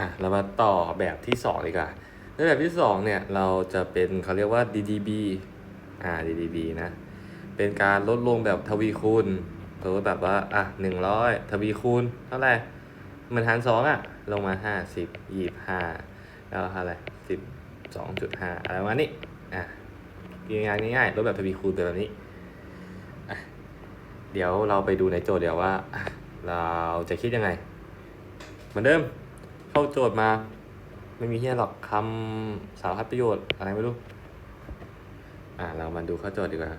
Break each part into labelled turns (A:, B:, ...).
A: อะเรามาต่อแบบที่สองดีกว่าในแบบที่สองเนี่ยเราจะเป็นเขาเรียกว่า DDB อ่า DDB นะ เป็นการลดลงแบบทวีคูณสมมติแบบว่าอะหนึ่งร้อยทวีคูณเท่าไหร่มันหารสองอะ ลงมาห้าสิบยี่ห้าแล้วเท่าไหร่สิบสองจุดห้าอะไรประมาณนี้อะง่ายง่ายๆลดแบบทวีคูณแบบนี้อะเดี๋ยวเราไปดูในโจทย์เดี๋ยวว่า เราจะคิดยังไง เหมือนเดิม เข้าโจทย์มา ไม่มีเฮียหรอกคำสารพัดประโยชน์อะไรไม่รู้ อ่า เรามาดูเข้าโจทย์ดีกว่า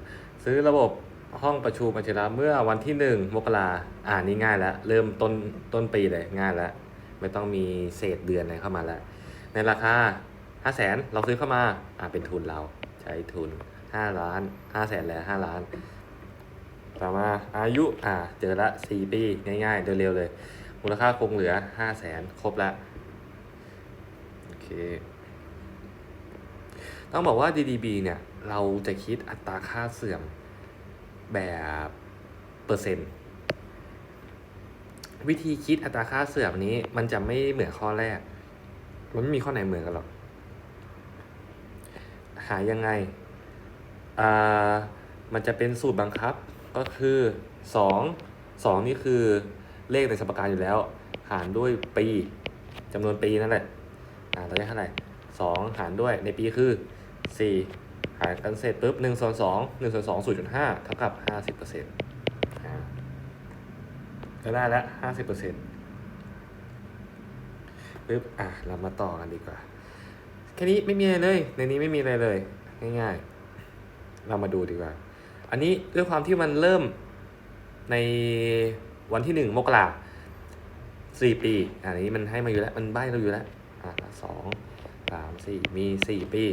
A: ซื้อระบบห้องประชุมอัจฉริยะเมื่อวันที่หนึ่งมกราอ่านี่ง่ายแล้ว เริ่มต้นต้นปีเลยง่ายแล้ว ไม่ต้องมีเศษเดือนอะไรเข้ามาแล้ว ในราคาห้าแสนเราซื้อเข้ามา อ่าเป็นทุนเราใช้ทุนห้าล้านห้าแสนแล้วห้าล้านต่อมาอายุอ่าเจอละสี่ปีง่ายๆเร็วๆเลย มูลค่าคงเหลือห้าแสนครบละโอเค ต้องบอกว่า DDB เนี่ย เราจะคิดอัตราค่าเสื่อมแบบเปอร์เซ็นต์ วิธีคิดอัตราค่าเสื่อมนี้มันจะไม่เหมือนข้อแรก มันไม่มีข้อไหนเหมือนกันหรอก หายังไง อ่า มันจะเป็นสูตรบังคับก็คือสองสองนี่คือ เลขในสมการอยู่แล้ว หารด้วยปีจำนวนปีนั่นแหละอ่าเราได้เท่าไหร่สองหารด้วยในปีคือสี่หารกันเสร็จปุ๊บหนึ่งส่วนสองหนึ่งส่วนสองศูนจุดห้าเท่ากับห้าสิบเปอร์เซ็นต์ก็ได้แล้วห้าสิบเปอร์เซ็นต์ปุ๊บอะเรามาต่อกันดีกว่า แค่นี้ไม่มีอะไรเลย ในนี้ไม่มีอะไรเลย ง่ายๆ เรามาดูดีกว่า อันนี้ด้วยความที่มันเริ่มใน วันที่หนึ่งมกราสี่ปี อันนี้มันให้มาอยู่แล้ว มันใบ้เราอยู่แล้วอะสองสามสี่มีสี่ปี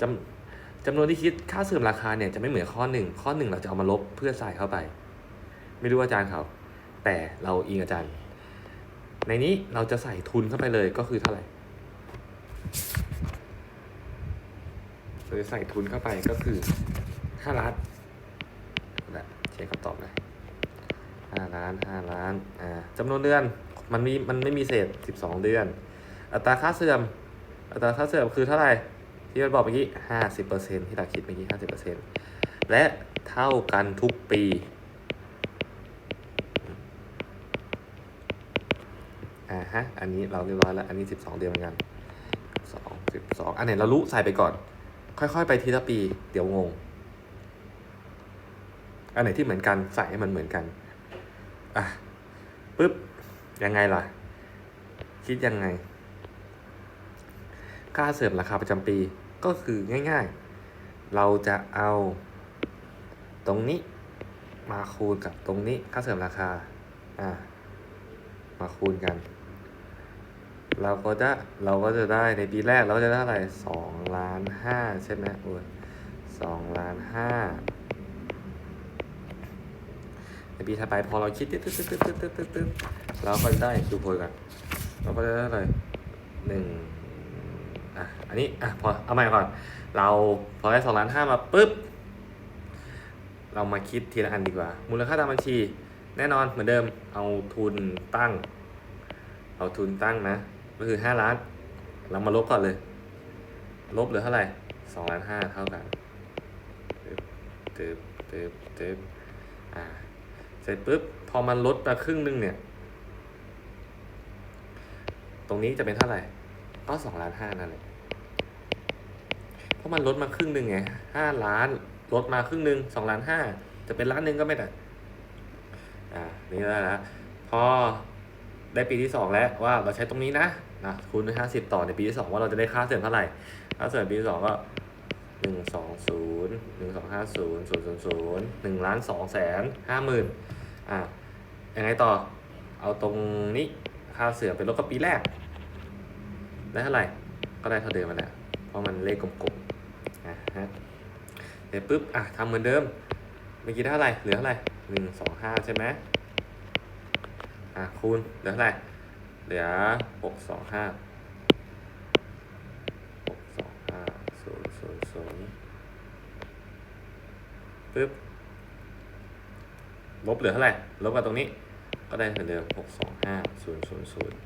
A: จำจำนวนที่คิดค่าเสื่อมราคาเนี่ยจะไม่เหมือนข้อหนึ่งข้อหนึ่งเราจะเอามาลบเพื่อใส่เข้าไป ไม่รู้อาจารย์เขาแต่เราอิงอาจารย์ ในนี้เราจะใส่ทุนเข้าไปเลยก็คือเท่าไหร่เราจะใส่ทุนเข้าไปก็คือห้าล้านนะเช็คคำตอบเลย ห้าล้านห้าล้านอ่าจำนวนเดือนมันมีมันไม่มีเศษสิบสองเดือน อัตราค่าเสื่อม อัตราค่าเสื่อมคือเท่าไหร่ที่เราบอกเมื่อกี้ห้าสิบเปอร์เซ็นที่เราคิดเมื่อกี้ห้าสิบเปอร์เซ็นและเท่ากันทุกปีอ่าฮะอันนี้เราเรียบร้อยแล้วอันนี้สิบสองเดือนเหมือนกันสองสิบสองอันไหนเรารู้ใส่ไปก่อน ค่อยๆ ไปทีละปี เดี๋ยวงง อันไหนที่เหมือนกันใส่ให้มันเหมือนกัน อะปุ๊บ ยังไงล่ะ คิดยังไง ค่าเสื่อมราคาประจำปีก็คือง่ายๆ เราจะเอาตรงนี้มาคูณกับตรงนี้ค่าเสื่อมราคา อะมาคูณกัน เราก็จะเราก็จะได้ในปีแรกเราก็จะได้เท่าไรสองล้านห้าใช่ไหมโอ้ยสองล้านห้า ปีถัดไปพอเราคิดตึ๊ดตึ๊ดตึ๊ดตึ๊ดตึ๊ดตึ๊ดตึ๊ดเราก็จะได้ดูโพยกันเราก็จะได้เท่าไหร่หนึ่งอะอันนี้อะพอเอาใหม่ก่อน เราพอได้สองล้านห้ามาปุ๊บเรามาคิดทีละอันดีกว่า มูลค่าตามบัญชี แน่นอนเหมือนเดิมเอาทุนตั้ง เอาทุนตั้งนะ ก็คือห้าล้าน เรามาลบก่อนเลย ลบเหลือเท่าไหร่สองล้านห้าเท่ากันเตึ๊บตึ๊บเตึ๊บอ่า เสร็จปุ๊บพอมันลดมาครึ่งหนึงเนี่ย ตรงนี้จะเป็นเท่าไหร่ ก็สองล้านห้านั่นแหละเพราะมันลดมาครึ่งหนึ่งไงห้าล้านลดมาครึ่งหนึ่งสองล้านห้าจะเป็นล้านหนึ่งก็ไม่ได้อ่านี่ได้แล้วพอได้ปีที่สองแล้วว่าเราใช้ตรงนี้นะนะคูณด้วยห้าสิบต่อในปีที่สองว่าเราจะได้ค่าเสื่อมเท่าไหร่ค่าเสื่อมปีที่สองก็ หนึ่งสองศูนย์หนึ่งสองห้าศูนย์ศูนย์ศูนย์หนึ่งล้านสองแสนห้าหมื่นอะยังไงต่อ เอาตรงนี้ค่าเสื่อมเป็นลบกับปีแรก ได้เท่าไหร่ ก็ได้เท่าเดิมมาแหละเพราะมันเลขกลมๆอะฮะเสร็จปุ๊บ อะทำเหมือนเดิม เมื่อกี้ได้เท่าไหร่ เหลือเท่าไหร่หนึ่งสองห้าใช่ไหมอะคูณเหลือเท่าไหร่ เหลือหกสองห้าหกสองห้าศู นย์ศูนย์ศูนย์ปึ๊บลบเหลือเท่าไหร่ ลบกับตรงนี้ ก็ได้เหมือนเดิมหกสองห้าศูนย์ศูนย์ศูนย์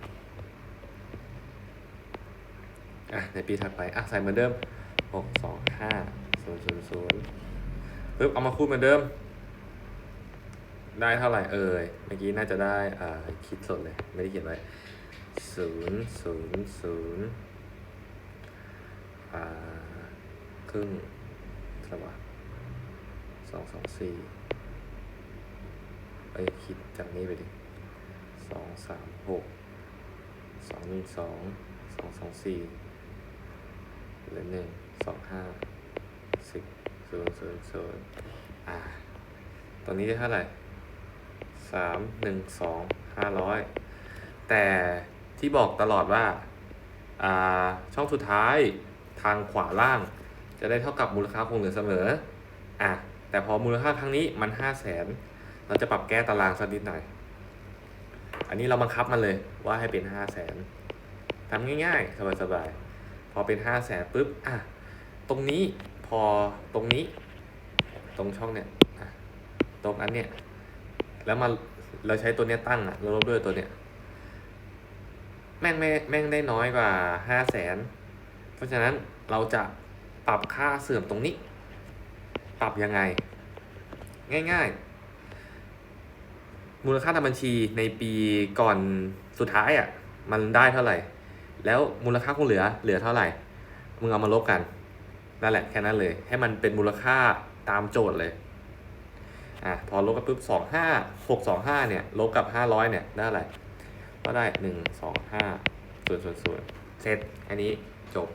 A: อะในปีถัดไป อะใส่เหมือนเดิมหกสองห้าศูนย์ศูนย์ศูนย์ปึ๊บเอามาคูณเหมือนเดิม ได้เท่าไหร่เอ่ย เมื่อกี้น่าจะได้อ่าคิดสดเลย ไม่ได้เขียนไว้ศูนย์ศูนย์ศูนย์อ่า ครึ่งสวัสสองสองสี่เอ้ยคิดจากนี้ไปดิสองสามหกสองหนึ่งสองสองสองสี่เหลือหนึ่งสองห้าสิบศูนย์ศูนย์ศูนย์อ่าตอนนี้ได้เท่าไหร่สามหนึ่งสองห้าร้อยแต่ที่บอกตลอดว่า อ่า ช่องสุดท้ายทางขวาล่าง จะได้เท่ากับมูลค่าคงเหลือเสมออะแต่พอมูลค่าครั้งนี้มันห้าแสนเราจะปรับแก้ตารางสักนิดหน่อย อันนี้เราบังคับมันเลยว่าให้เป็นห้าแสนทำง่ายๆ สบายๆ พอเป็นห้าแสนปุ๊บ อะ ตรงนี้พอตรงนี้ ตรงช่องเนี่ยตรงอันเนี่ย แล้วมาเราใช้ตัวเนี้ยตั้งอะเราลบด้วยตัวเนี้ย แม่งไม่แม่งได้น้อยกว่าห้าแสน เพราะฉะนั้นเราจะ ปรับค่าเสื่อมตรงนี้ ปรับยังไง ง่ายๆ มูลค่าทางบัญชีในปีก่อนสุดท้ายอะ่ะ มันได้เท่าไหร่ แล้วมูลค่าคงเหลือเหลือเท่าไหร่ มึงเอามาลบกัน นั่นแหละแค่นั้นเลย ให้มันเป็นมูลค่าตามโจทย์เลย อะพอลบกันปุ๊บสองห้าหกสองห้าเนี่ย ลบกับห้าร้อยเนี่ยได้อะไร ก็ได้หนึ่งสองห้าศูนย์ศูนย์ศูนเสร็จอันนี้จบ